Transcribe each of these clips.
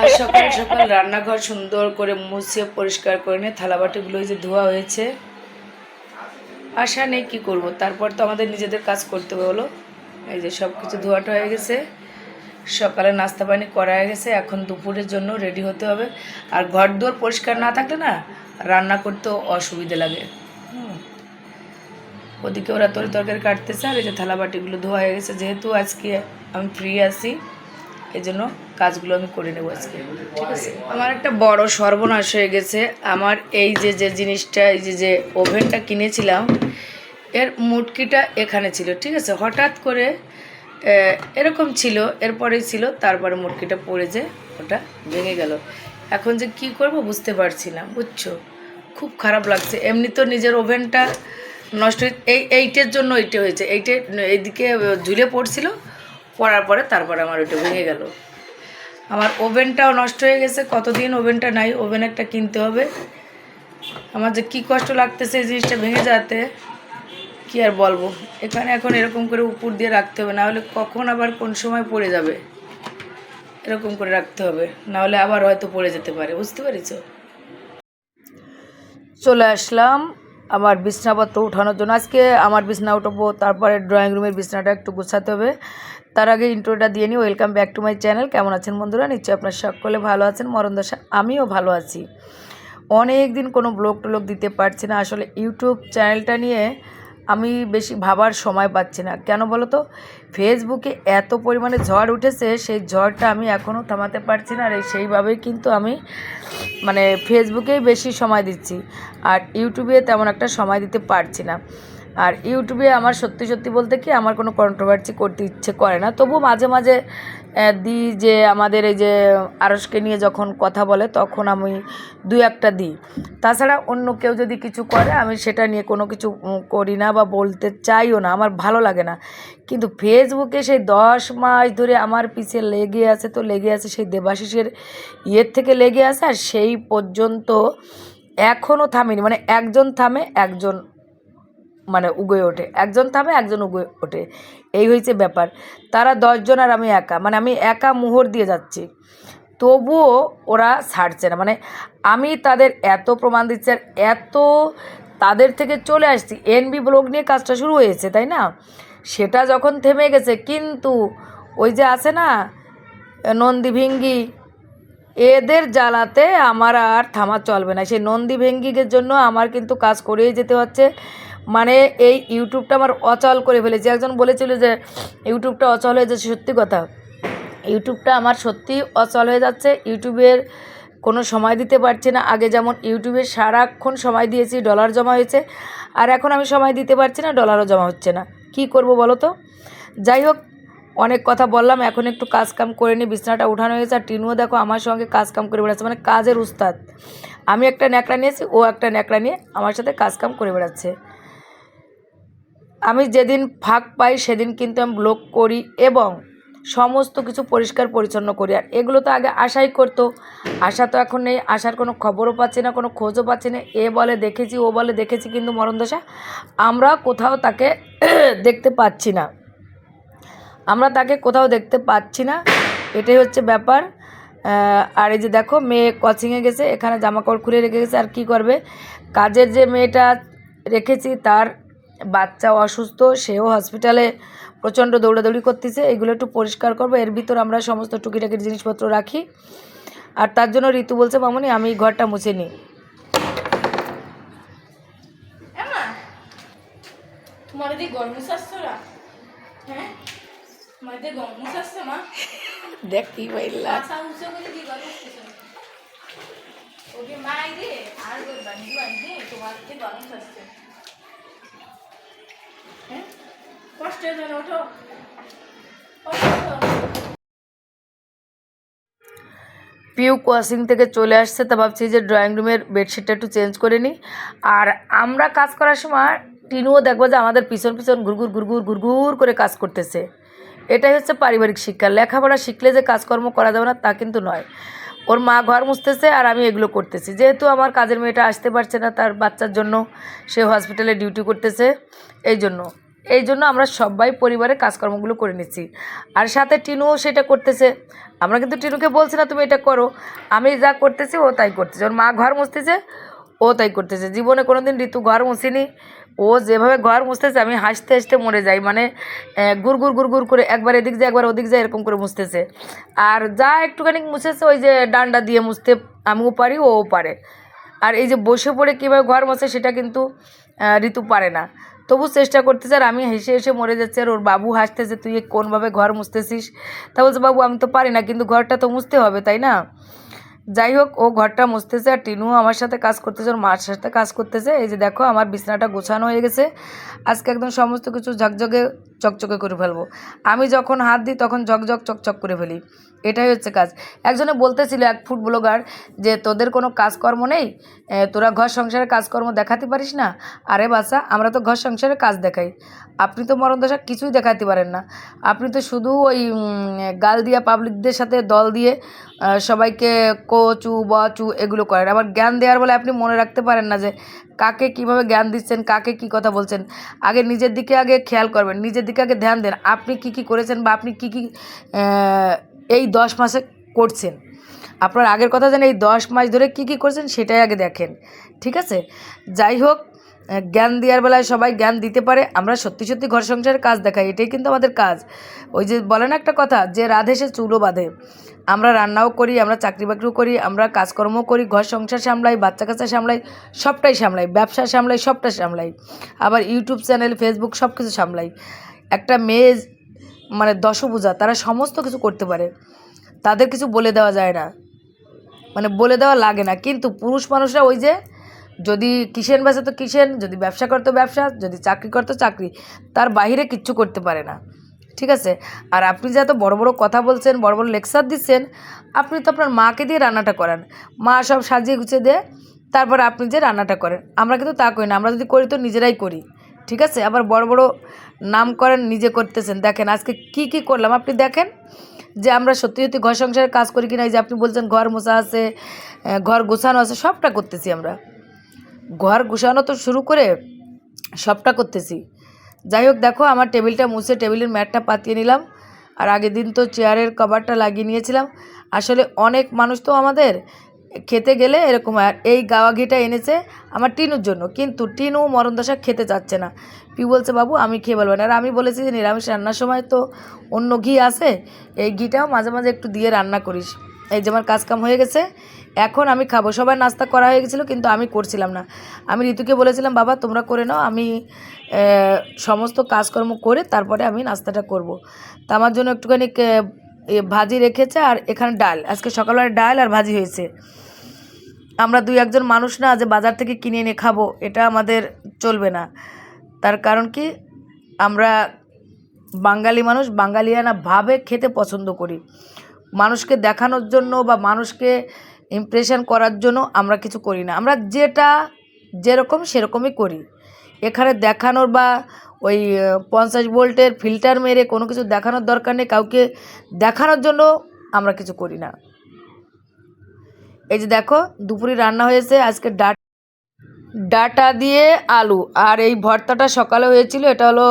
আর সকাল সকাল রান্নাঘর সুন্দর করে মুছিয়ে পরিষ্কার করে নিয়ে থালাবাটিগুলো যে ধোয়া হয়েছে। আশা নেই কী করব, তারপর তো আমাদের নিজেদের কাজ করতে হলো এই যে সব কিছু ধোয়াটা হয়ে গেছে, সকালে নাস্তা পানি করা হয়ে গেছে, এখন দুপুরের জন্য রেডি হতে হবে। আর ঘর দুয়ার পরিষ্কার না থাকলে না রান্না করতেও অসুবিধে লাগে। হুম। ওদিকে ওরা তরি তরকারি কাটতেছে আর এই যে থালাবাটিগুলো ধোয়া হয়ে গেছে। যেহেতু আজকে আমি ফ্রি আছি এই জন্য কাজগুলো আমি করে নেব আজকে। ঠিক আছে? আমার একটা বড় সর্বনাশ হয়ে গেছে। আমার এই যে যে জিনিসটা, এই যে যে ওভেনটা কিনেছিলাম, এর মুটকিটা এখানে ছিল। ঠিক আছে? হঠাৎ করে এরকম ছিল, এরপরেই ছিল, তারপরে মুটকিটা পড়ে যে ওটা ভেঙে গেল। এখন যে কি করব বুঝতে পারছি না, বুঝছ? খুব খারাপ লাগছে। এমনি তো নিজের ওভেনটা নষ্ট এই এইটের জন্য এইটা হয়েছে। এইটা, এইদিকে ঝুলে পড়ছিল, পড়ার পরে তারপরে আমার ওইটা ভেঙে গেল। আমার ওভেনটাও নষ্ট হয়ে গেছে, কতদিন ওভেনটা নাই, ওভেন একটা কিনতে হবে। আমার যে কী কষ্ট লাগতেছে এই জিনিসটা ভেঙে যাতে কি আর বলব? এখানে এখন এরকম করে উপর দিয়ে রাখতে হবে, নাহলে কখন আবার কোন সময় পড়ে যাবে? এরকম করে রাখতে হবে, নাহলে আবার হয়তো পড়ে যেতে পারে, বুঝতে পেরেছ? চলে আসলাম আমার বিছনাপত্র উঠানোর জন্য। আজকে আমার বিছনা উঠবো, তারপরে ড্রয়িং রুমের বিছনাটা একটু গুছাতে হবে। তার আগে ইন্টারভিউটা দিয়ে নিই। Welcome back to my channel কেমন আছেন বন্ধুরা? নিশ্চয়ই আপনার সকলে ভালো আছেন। মরণ দশা আমিও ভালো আছি। অনেক দিন কোনো ব্লগ টলগ দিতে পারছি না। আসলে ইউটিউব চ্যানেলটা নিয়ে আমি বেশি ভাবার সময় পাচ্ছি না। কেন বলো তো ফেসবুকে এত পরিমাণে ঝড় উঠেছে, সেই ঝড়টা আমি এখনও থামাতে পারছি না। আর সেইভাবেই কিন্তু আমি মানে ফেসবুকেই বেশি সময় দিচ্ছি। আর ইউটিউবে তেমন একটা সময় দিতে পারছি না। আর ইউটিউবে আমার সত্যি সত্যি বলতে কি, আমার কোনো কন্ট্রোভার্সি করতে ইচ্ছে করে না। তবু মাঝে মাঝে দিই যে আমাদের এই যে আরসকে নিয়ে যখন কথা বলে, তখন আমি দুই একটা দিই। তাছাড়া অন্য কেউ যদি কিছু করে, আমি সেটা নিয়ে কোনো কিছু করি না বা বলতে চাইও না, আমার ভালো লাগে না। কিন্তু ফেসবুকে সেই দশ মাস ধরে আমার পিছে লেগে আছে তো লেগে আছে, সেই দেবাশিসের ইয়ের থেকে লেগে আছে, আর সেই পর্যন্ত এখনও থামেনি। মানে একজন থামে, একজন মানে উগয়ে ওঠে। একজন থামে, একজন উগয়ে ওঠে। এই হয়েছে ব্যাপার। তারা দশজন আর আমি একা। মানে আমি একা মোহর দিয়ে যাচ্ছি। তবুও ওরা ছাড়ছে না। মানে আমি তাদের এত প্রমাণ দিচ্ছি আর এত তাদের থেকে চলে আসছি। এনবি ব্লগ নিয়ে কাজটা শুরু হয়েছে, তাই না? সেটা যখন থেমে গেছে, কিন্তু ওই যে আছে না, নন্দী ভেঙ্গি, এদের জ্বালাতে আমার আর থামা চলবে না। সেই নন্দী ভেঙ্গিকের জন্য আমার কিন্তু কাজ করেই যেতে হচ্ছে। মানে এই ইউটিউবটা আমার অচল করে ফেলেছে। একজন বলেছিল যে ইউটিউবটা অচল হয়ে যাচ্ছে সত্যি কথা। ইউটিউবটা আমার সত্যি অচল হয়ে যাচ্ছে। ইউটিউবের কোনো সময় দিতে পারছি না। আগে যেমন ইউটিউবে সারাক্ষণ সময় দিয়েছি ডলার জমা হয়েছে। আর এখন আমি সময় দিতে পারছি না ডলারও জমা হচ্ছে না। কি করব বলো তো? যাই হোক, অনেক কথা বললাম। এখন একটু কাজ কাম করে নিই। বিছানাটা উঠানো হয়েছে। আর টিনুও দেখো আমার সঙ্গে কাজ কাম করে বেড়াচ্ছে মানে কাজের উস্তাদ। আমি একটা ন্যাকড়া নিয়েছি, ও একটা ন্যাকড়া নিয়ে আমার সাথে কাজ কাম করে বেড়াচ্ছে। আমি যেদিন ফাঁক পাই, সেদিন কিন্তু আমি ব্লগ করি এবং সমস্ত কিছু পরিষ্কার পরিচ্ছন্ন করি। আর এগুলো তো আগে আশাই করতো। আশা তো এখন নেই। আশার কোনো খবরও পাচ্ছি না, কোনো খোঁজও পাচ্ছি না। এ বলে দেখেছি, ও বলে দেখেছি কিন্তু মরণ দশা। আমরা কোথাও তাকে দেখতে পাচ্ছি না। আমরা তাকে কোথাও দেখতে পাচ্ছি না। এটাই হচ্ছে ব্যাপার। আর এই যে দেখো, মেয়ে কোচিংয়ে গেছে, এখানে জামা কাপড় খুলে রেখে গেছে। আর কি করবে? কাজের যে মেয়েটা রেখেছি, তার বাচ্চা অসুস্থ সেও হসপিটালে প্রচণ্ড দৌড়াদৌড়ি করতেছে। এগুলো একটু পরিষ্কার করব। এর ভিতর আমরা সমস্ত টুকিটাকি জিনিসপত্র রাখি। আর তার জন্য ঋতু বলছে মামনি আমি ঘরটা মুছে নিই। হ্যাঁ? গরম দেখ কি হ্যাঁ? ওঠো। পিউ কোয়াশিং থেকে চলে আসছে, তা ভাবছি যে ড্রয়িং রুমের বেডশিটটা একটু চেঞ্জ করে নিই আর আমরা কাজ করার সময় টিনুও দেখব যে আমাদের পিছন পিছন ঘুরঘুর ঘুরঘুর ঘুরঘুর করে কাজ করতেছে। এটাই হচ্ছে পারিবারিক শিক্ষা। লেখাপড়া শিখলে যে কাজকর্ম করা যাবে না, তা কিন্তু নয়। ওর মা ঘর মুছতেছে আর আমি এগুলো করতেছি। যেহেতু আমার কাজের মেয়েটা আসতে পারছে না তার বাচ্চার জন্য, সে হসপিটালে ডিউটি করতেছে। এই জন্য এই জন্য আমরা সবাই পরিবারে কাজকর্মগুলো করে নিচ্ছি। আর সাথে টিনুও সেটা করতেছে। আমরা কিন্তু টিনুকে বলছি না, তুমি এটা করো। আমি যা করতেছি ও তাই করতেছে। ওর মা ঘর মুছতেছে, ও তাই করতেছে। জীবনে কোনো দিন ঋতু ঘর মুছিনি। ও যেভাবে ঘর মুছতেছে, আমি হাসতে হাসতে মরে যাই। মানে গুড় গুড় গুড় গুড় করে একবার এদিক যায়, একবার ওদিক যায়, এরকম করে মুছতেছে। আর যা একটুখানি মুছেছে, ওই যে ডান্ডা দিয়ে মুছতে আমিও পারি, ও পারে। আর এই যে বসে পড়ে কীভাবে ঘর মোছে, সেটা কিন্তু ঋতু পারে না। তবু চেষ্টা করতেছে, আর আমি হেসে হেসে মরে যাচ্ছি। আর ওর বাবু হাসতেছে, তুই কোনভাবে ঘর মুছতেছিস? তা বলছে, বাবু, আমি তো পারি না, কিন্তু ঘরটা তো মুছতে হবে, তাই না? যাই হোক, ও ঘরটা মুছতেছে আর টিনু আমার সাথে কাজ করতেছে, ওর মার সাথে কাজ করতেছে। এই যে দেখো, আমার বিছানাটা গোছানো হয়ে গেছে। আজকে একদম সমস্ত কিছু ঝকঝকে, চকচকে করে ফেলব। আমি যখন হাত দিই, তখন ঝকঝক, চকচক করে ফেলি। এটাই হচ্ছে কাজ। একজনে বলতেছিল এক ফুড ব্লগার যে, তোদের কোনো কাজকর্ম নেই? তোরা ঘর সংসারের কাজকর্ম দেখাতে পারিস না? আরে বাসা আমরা তো ঘর সংসারের কাজ দেখাই। আপনি তো মরণ দশা কিছুই দেখাতে পারেন না। আপনি তো শুধু ওই গাল দিয়া পাবলিকদের সাথে দল দিয়ে সবাইকে কচু বচু এগুলো করেন। আবার জ্ঞান দেওয়ার বলে আপনি মনে রাখতে পারেন না যে, কাকে কীভাবে জ্ঞান দিচ্ছেন, কাকে কি কথা বলছেন। আগে নিজের দিকে আগে খেয়াল করবেন, নিজের দিকে আগে ধ্যান দেন। আপনি কি কি করেছেন বা আপনি কি কি এই দশ মাসে করছেন। আপনার আগের কথা জানেন এই দশ মাস ধরে কি কি করছেন সেটাই আগে দেখেন, ঠিক আছে? যাই হোক জ্ঞান দেওয়ার বেলায় সবাই জ্ঞান দিতে পারে, আমরা সত্যি সত্যি ঘর সংসারের কাজ দেখাই, এটাই কিন্তু আমাদের কাজ। ওই যে বলে না একটা কথা, যে রাধে সে চুলো বাঁধে। আমরা রান্নাও করি, আমরা চাকরি বাকরিও করি, আমরা কাজকর্মও করি, ঘর সংসার সামলাই, বাচ্চা কাচ্চা সামলাই, সবটাই সামলাই, ব্যবসা সামলাই, সবটা সামলাই। আবার ইউটিউব চ্যানেল ফেসবুক সব কিছু সামলাই। একটা মেয়ে মানে দশভূজা, তারা সমস্ত কিছু করতে পারে। তাদের কিছু বলে দেওয়া যায় না। মানে বলে দেওয়া লাগে না। কিন্তু পুরুষ মানুষরা ওই যে, যদি কিসেন বেচে তো কিসেন যদি ব্যবসা করতো ব্যবসা, যদি চাকরি করতো চাকরি, তার বাইরে কিচ্ছু করতে পারে না। ঠিক আছে? আর আপনি যে এত বড় বড় কথা বলছেন, বড় বড় লেকচার দিচ্ছেন, আপনি তো আপনার মাকে দিয়ে রান্নাটা করান। মা সব সাজিয়ে গুছিয়ে দেয়, তারপর আপনি যে রান্নাটা করেন। আমরা কিন্তু তা করি না। আমরা যদি করি তো নিজেরাই করি। ঠিক আছে? আবার বড় বড় নাম করেন, নিজে করতেছেন। দেখেন, আজকে কি কি করলাম? আপনি দেখেন যে আমরা সত্যি সত্যি ঘর সংসারে কাজ করি কিনা, এই যে আপনি বলছেন ঘর মোছা আছে ঘর গোছানো আছে, সবটা করতেছি আমরা। ঘর গোছানো তো শুরু করে সবটা করতেছি। যাই হোক, দেখো, আমার টেবিলটা মুছে, টেবিলের ম্যাটটা পাতিয়ে নিলাম। আর আগের দিন তো চেয়ারের কভারটা লাগিয়ে নিয়েছিলাম। আসলে অনেক মানুষ তো আমাদের খেতে গেলে এরকম আর এই গাওয়া ঘিটা এনেছে আমার টিনুর জন্য। কিন্তু টিনু মরণদশা খেতে চাচ্ছে না। পিউ বলছে, বাবু, আমি খেয়ে বলব না। আর আমি বলেছি যে, নিরামিষ রান্নার সময় তো অন্য ঘি আছে। এই ঘিটাও মাঝে মাঝে একটু দিয়ে রান্না করিস। এই যে আমার কাজকাম হয়ে গেছে, এখন আমি খাব। সবাই নাস্তা করা হয়ে গেছিল, কিন্তু আমি করছিলাম না। আমি ঋতুকে বলেছিলাম, বাবা, তোমরা করে নাও, আমি সমস্ত কাজকর্ম করে তারপরে আমি নাস্তাটা করব। তা আমার জন্য একটুখানি ভাজি রেখেছে আর এখানে ডাল। আজকে সকালবেলা ডাল আর ভাজি হয়েছে। আমরা দুই একজন মানুষ না যে বাজার থেকে কিনে এনে খাব, এটা আমাদের চলবে না। তার কারণ কি? আমরা বাঙালি মানুষ, বাঙালিয়ানা ভাবে খেতে পছন্দ করি। মানুষকে দেখানোর জন্য বা মানুষকে ইমপ্রেশন করার জন্য আমরা কিছু করি না। আমরা যেটা যেরকম সেরকমই করি। এখানে দেখানোর বা ওই পঞ্চাশ ভোল্টের ফিল্টার মেরে কোনো কিছু দেখানোর দরকার নেই, কাউকে দেখানোর জন্য আমরা কিছু করি না। এই যে দেখো, দুপুরে রান্না হয়েছে, আজকে ডাট, ডাটা দিয়ে আলু। আর এই ভর্তাটা সকালে হয়েছিল, এটা হলো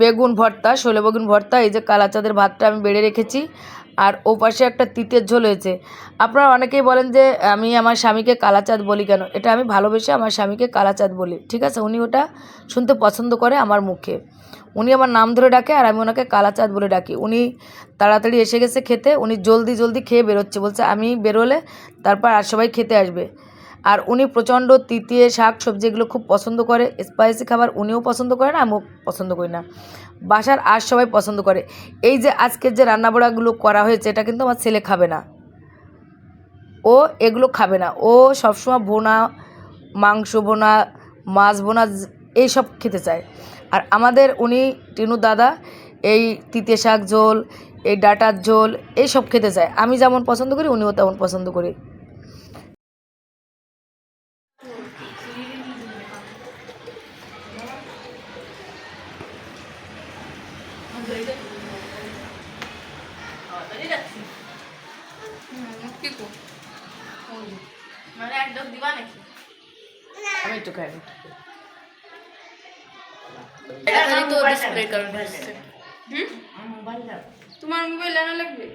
বেগুন ভর্তা, শোলে বেগুন ভর্তা, এই যে কালা চাঁদের ভাতটা আমি বেড়ে রেখেছি। আর ও পাশে একটা তিতের ঝোল হয়েছে। আপনারা অনেকেই বলেন যে, আমি আমার স্বামীকে কালাচাঁদ বলি কেন? এটা আমি ভালোবেসে আমার স্বামীকে কালাচাঁদ বলি। ঠিক আছে? উনি ওটা শুনতে পছন্দ করে আমার মুখে। উনি আমার নাম ধরে ডাকে আর আমি ওনাকে কালাচাঁদ বলে ডাকি। উনি তাড়াতাড়ি এসে গেছে খেতে, উনি জলদি জলদি খেয়ে বেরোচ্ছে। বলছে, আমি বেরোলে তারপর আর সবাই খেতে আসবে। আর উনি প্রচণ্ড তিতিয়ে শাক সবজি এগুলো খুব পছন্দ করে। স্পাইসি খাবার উনিও পছন্দ করে না, আমিও পছন্দ করি না। বাসার আর সবাই পছন্দ করে। এই যে আজকের যে রান্নাবাড়াগুলো করা হয়েছে, এটা কিন্তু আমার ছেলে খাবে না। ও এগুলো খাবে না। ও সবসময় বোনা মাংস বোনা মাছ বোনা এইসব খেতে চায়। আর আমাদের উনি টিনু দাদা এই তিতে শাক ঝোল এই ডাটার ঝোল এইসব খেতে চায়। আমি যেমন পছন্দ করি উনিও তেমন পছন্দ করি। মানে একদম দিবা নাকি? আমি একটু খাই। হচ্ছে। তোমার মোবাইল আনা লাগবে?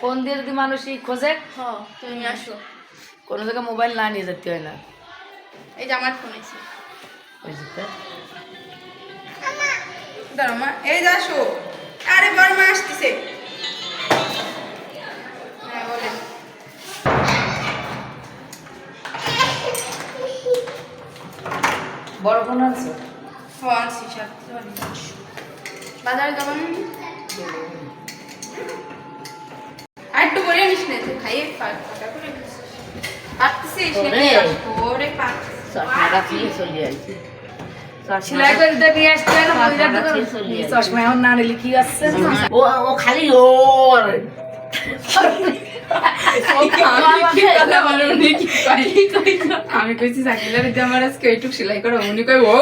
ফোন দিয়ে যদি মানুষই খোঁজে হ্যাঁ তুমি আসো। কোনো জায়গায় মোবাইল না নিয়ে যেতে হয় না। এই যে আমার ফোন আছে। ওই যে দাঁড়ো মা এই যে আসো। আরে বড় মা আসতেছে। হ্যাঁ বলেন বড় ফোন আছে ও আনছি সব বাজারে যাবেন আর একটু করে আনিস না তুই খাইয়ে ফা- ফাঁকা করে। পারতেছিস? ওরে পারতেছিস। চশমা এখন না নিলে কি আসছে ও ও খালি ওর আমি কইছি সাকিলার যে আমার আজকে এইটুক সেলাই করো। উনি কই ও?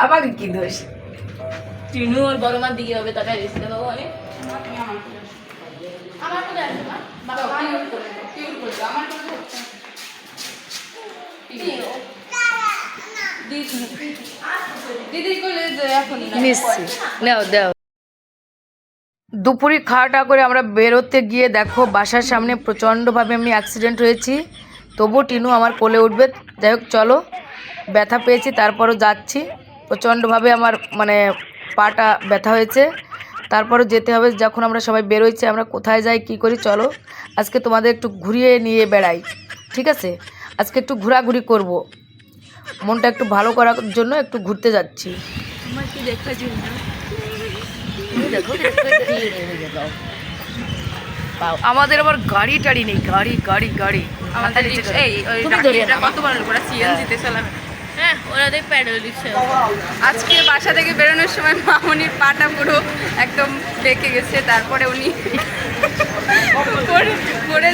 আমাকে কি দোষ? টিনু ওর বড় মার দিকে হবে অনেক। আমার কোথায় আছে মা? আমার কোথায় হচ্ছে দাও। দুপুরে খাওয়াটা করে আমরা বেরোতে গিয়ে দেখো, বাসার সামনে প্রচণ্ডভাবে আমি অ্যাক্সিডেন্ট হয়েছি। তবু টিনু আমার কোলে উঠবে। যাই হোক, চলো। ব্যথা পেয়েছি, তারপরও যাচ্ছি। প্রচণ্ডভাবে আমার মানে পাটা ব্যথা হয়েছে। তারপরও যেতে হবে যখন আমরা সবাই বেরোইছি, আমরা কোথায় যাই, কি করি, চলো। আজকে তোমাদের একটু ঘুরিয়ে নিয়ে বেড়াই। ঠিক আছে? আজকে একটু ঘোরাঘুরি করব। মনটা একটু ভালো করার জন্য একটু ঘুরতে যাচ্ছি আমাদের আবার গাড়ি টাড়ি নেই গাড়ি গাড়ি গাড়ি আমাদের রিক্সা- এই, ওই তুমি ধরে রাকিবরা নাও। কত বড় করে CNG তে চালাবে। হ্যাঁ ওরা দেখ প্যাডেল আজকে বাসা থেকে বেরোনোর সময় মামনির পাটা পুরো একদম ডেকে গেছে তারপরে উনি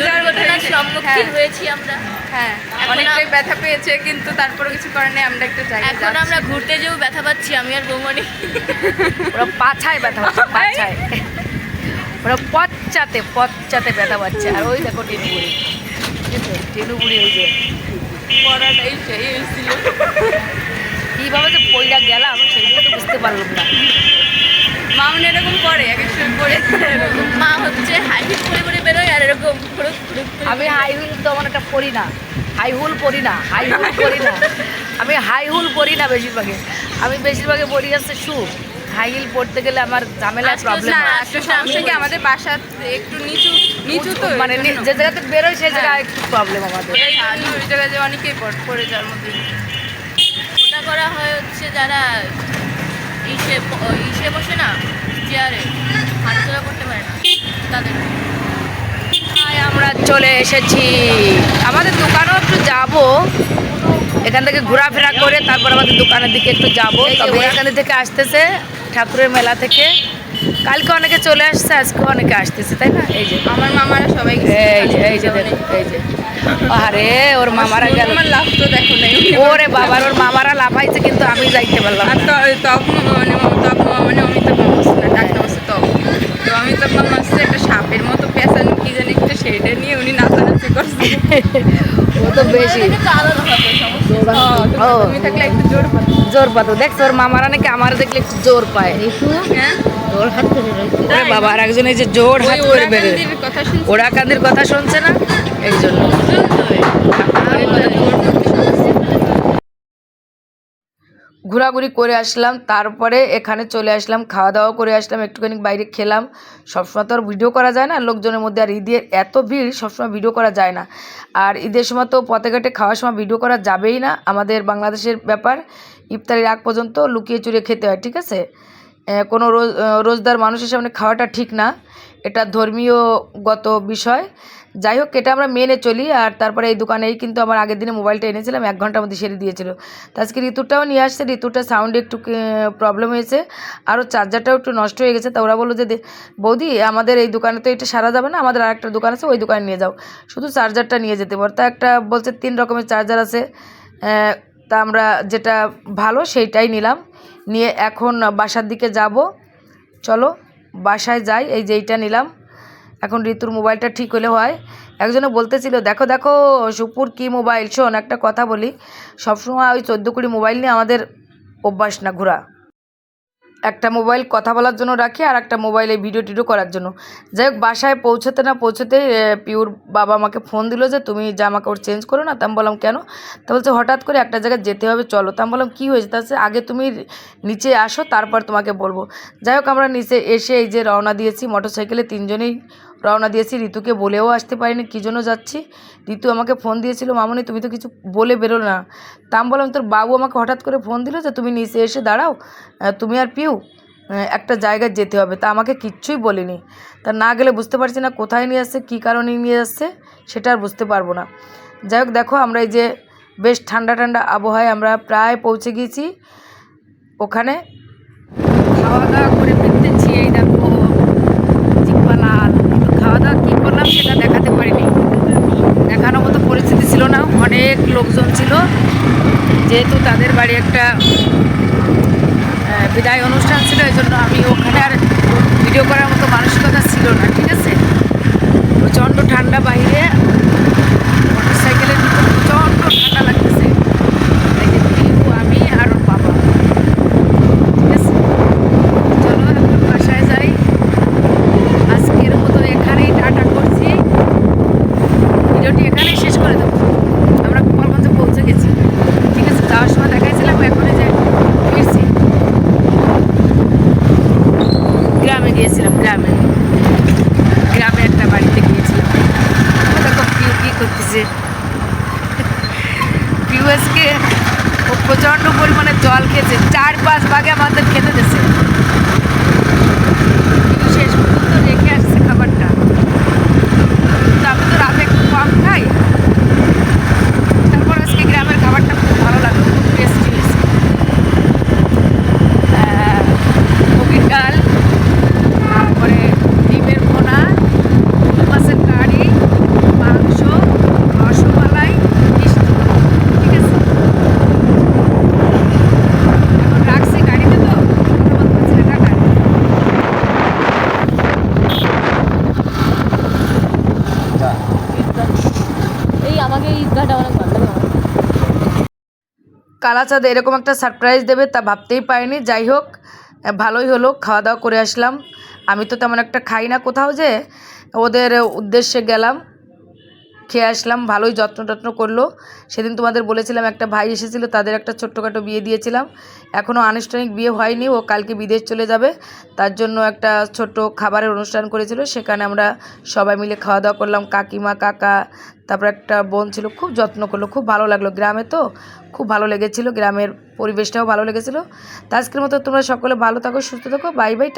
যাওয়ার মতো সম্মুখীন হয়েছি আমরা। হ্যাঁ অনেকটাই ব্যথা পেয়েছে কিন্তু তারপরে কিছু করার নেই আমরা একটু যাই এখন আমরা ঘুরতে যেও ব্যথা পাচ্ছি আমি আর বৌমনি ওরা পাছায় ব্যথা হচ্ছে পাছায়। ওরা পচ্চাতে পচ্চাতে ব্যথা পাচ্ছে। আর ওই দেখো টেনু বুড়ি ঠিক আছে? টেনু বুড়ি ওই যে। পড়াটাই সেই হয়েছিল। কীভাবে যে পইরা গেলাম সেগুলো তো বুঝতে পারলাম না। মামনি এরকম করে এক এক সময় পড়ে মা হচ্ছে হাই হিট করে করে বেরোয় আর এরকম ফুরুক ফুরুক আমি হাই হুল তো আমার একটা পরি না। হাই হুল পরি না হাই হুল পরি না। আমি হাই হুল পরি না বেশিরভাগে। আমি বেশিরভাগে পরি হচ্ছে শু হাই হিল পড়তে গেলে আমার ঝামেলা প্রবলেম না না, একটা সমস্যা কি আমাদের বাসা একটু নিচু নিচু তো মানে যে জায়গাতে বেরোয় সেই জায়গায় হ্যাঁ। একটু প্রবলেম আমাদের। ওই জায়গায় যে অনেকেই পড়- পড়ে যাওয়ার মধ্যে। ওটা করা হয় হচ্ছে যারা ইসে ইসে বসে না চেয়ারে হাঁটাচলা করতে পারে না তাদের। আমরা চলে এসেছি। আমাদের দোকানেও একটু যাব। এখান থেকে ঘোরাফেরা করে তারপর আমাদের দোকানের দিকে একটু যাব। তবে এখান থেকে আসতেছে ঠাকুরের মেলা থেকে। কালকে অনেকে চলে আসছে আজকে অনেকে আসতেছে তাই না? এই যে। আমার মামারা সবাই এই যে এই যে এই যে। আরে ওর মামারা গেল। আমার লাভ তো দেখো নাই। ওরে বাবার ওর মামারা লাফাইছে কিন্তু আমি যাইতে পারলাম আর না। ত- মানে মামা মানে অমিতাভ মামা ডাক্তার তো। অমিতাভ মামা আছে একটা সাপের মতো পেঁচানো কি জানি একটা নিয়ে উনি নাচানাচি করছে। ও তো বেশি। একটু তুমি থাকলে জোর পাতো। জোর পাতো। দেখছ ওর মামারা নাকি আমার দেখলে একটু জোর পায়। হ্যাঁ? ওর হাত ধরে বাবা আর একজন এই যে জোর হাত করে বেরোয়। কথা ওরা কান্দির কথা শুনছে না? ঘোরাঘুরি করে আসলাম, তারপরে এখানে চলে আসলাম খাওয়া দাওয়া করে আসলাম, একটুখানি বাইরে খেলাম। সবসময় তো আর ভিডিও করা যায় না, লোকজনের মধ্যে আর ঈদের এত ভিড়, সবসময় ভিডিও করা যায় না। আর ঈদের সময় তো পথে ঘাটে খাওয়ার সময় ভিডিও করা যাবেই না, আমাদের বাংলাদেশের ব্যাপার। ইফতারির আগ পর্যন্ত লুকিয়ে চুরিয়ে খেতে হয়, ঠিক আছে? কোনো রোজ, রোজদার মানুষের সামনে খাওয়াটা ঠিক না, এটা ধর্মীয়গত বিষয়। যাই হোক এটা আমরা মেনে চলি। আর তারপরে এই দোকানেই কিন্তু আমার আগের দিনে মোবাইলটা এনেছিলাম, এক ঘণ্টার মধ্যে সেরে দিয়েছিল। তো আজকে ঋতুটাও নিয়ে আসছে। ঋতুটা সাউন্ডে একটু প্রবলেম হয়েছে। আরও চার্জারটাও একটু নষ্ট হয়ে গেছে। তা ওরা বলল যে বৌদি, আমাদের এই দোকানে তো এটা সারা যাবে না। আমাদের আরেকটা দোকান আছে, ওই দোকানে নিয়ে যাও। শুধু চার্জারটা নিয়ে যেতে পারো তা একটা বলছে, তিন রকমের চার্জার আছে। তা আমরা যেটা ভালো সেইটাই নিলাম। নিয়ে এখন বাসার দিকে যাব। চলো, বাসায় যাই। এই যে এইটা নিলাম। এখন ঋতুর মোবাইলটা ঠিক হলে হয়। একজনে বলতেছিল, দেখো দেখো, সুপুর কি মোবাইল? শোন, একটা কথা বলি। সবসময় ওই চোদ্দ কুড়ি মোবাইল নিয়ে আমাদের অভ্যাস না, ঘোরা। একটা মোবাইল কথা বলার জন্য রাখি আর একটা মোবাইলে ভিডিও টিডিও করার জন্য। যাই হোক, বাসায় পৌঁছতে না পৌঁছতে পিউর বাবা আমাকে ফোন দিল যে, তুমি জামা কাপড় চেঞ্জ করো না? তা বললাম, কেন? তা বলছে, হঠাৎ করে একটা জায়গায় যেতে হবে, চলো। তা আমি বললাম, কী হয়েছে? তা আগে তুমি নিচে আসো, তারপর তোমাকে বলব। যাই হোক, আমরা নিচে এসে এই যে রওনা দিয়েছি মোটর সাইকেলে তিনজনেই রওনা দিয়েছি, ঋতুকে বলেও আসতে পারিনি, কী জন্য যাচ্ছি? ঋতু আমাকে ফোন দিয়েছিল, মামনি, তুমি তো কিছু বলে বেরো না। তা আমি বললাম, তোর বাবু আমাকে হঠাৎ করে ফোন দিল যে তুমি নিচে এসে দাঁড়াও তুমি আর পিউ একটা জায়গায় যেতে হবে। তা আমাকে কিচ্ছুই বলেনি। তা না গেলে বুঝতে পারছি না কোথায় নিয়ে আসছে, কী কারণে নিয়ে আসছে, সেটা আর বুঝতে পারব না। যাই হোক, দেখো, আমরা এই যে বেশ ঠান্ডা ঠান্ডা আবহাওয়ায় আমরা প্রায় পৌঁছে গিয়েছি। ওখানে খাওয়া দাওয়া করে ফিরতেছি এই দেখো জিব্বা লাল কিন্তু খাওয়া দাওয়া কী করলাম সেটা দেখাতে পারিনি দেখানোর মতো পরিস্থিতি ছিল না অনেক লোকজন ছিল যেহেতু তাদের বাড়ি একটা বিদায় অনুষ্ঠান ছিল এই জন্য আমি ওখানে আর ভিডিও করার মতো মানসিকতা ছিল না, ঠিক আছে? প্রচণ্ড ঠান্ডা বাইরে মোটর সাইকেলের ভিতর প্রচণ্ড ঠান্ডা লাগতেছে এই যে পিউ আমি আর ওর বাবা ঠিক আছে চলো এখন বাসায় যাই আজকের মতো এখানেই টাটা করছি ভিডিওটি এখানেই শেষ করে দেবো আমরা গোপালগঞ্জে পৌঁছে গেছি ঠিক আছে যাওয়ার সময় দেখাইছিলাম এখন এই যে ফিরছি গ্রামে গিয়েছিলাম গ্রামে গ্রামে একটা বাড়িতে গিয়েছিলাম ও দেখো পিউ কী করতেছে পিউ আজকে ও প্রচণ্ড পরিমাণে জল খেয়েছে চার পাঁচ ভাগে আমাদের খেতে দিয়েছে পিউ শেষ পর্যন্ত রেখে আসছে খাবারটা কিন্তু আমি তো রাতে একটু কম খাই তারপর আজকে গ্রামের খাবারটা খুব ভালো লাগল খুব টেস্টি হয়েছে আহ, মুগের ডাল তারপরে ডিমের পোনা মাছের কারি মাংস রসমালাই মিষ্টি ঠিক আছে এখন রাখছি গাড়িতে তো কথা বলতে পারছি না টাটা এই আমাকে এই ঈদগাহটা অনেক ভালো লাগে আমার। কালাচাঁদ এরকম একটা সারপ্রাইজ দেবে তা ভাবতেই পারিনি। যাই হোক ভালোই হলো খাওয়া দাওয়া করে আসলাম। আমি তো তেমন একটা খাই না কোথাও যে, ওদের উদ্দেশ্যে গেলাম। খেয়ে আসলাম, ভালোই যত্ন টত্ন করল। সেদিন তোমাদের বলেছিলাম, একটা ভাই এসেছিল, তাদের একটা ছোট্টখাটো বিয়ে দিয়েছিলাম। এখনও আনুষ্ঠানিক বিয়ে হয়নি, ও কালকে বিদেশ চলে যাবে। তার জন্য একটা ছোট্ট খাবারের অনুষ্ঠান করেছিল, সেখানে আমরা সবাই মিলে খাওয়া দাওয়া করলাম। কাকিমা, কাকা, তারপর একটা বোন ছিল, খুব যত্ন করল, খুব ভালো লাগল। গ্রামে তো খুব ভালো লেগেছিলো, গ্রামের পরিবেশটাও ভালো লেগেছিলো। তা আজকের মতো তোমরা সকলে ভালো থাকো, সুস্থ থাকো, বাই বাই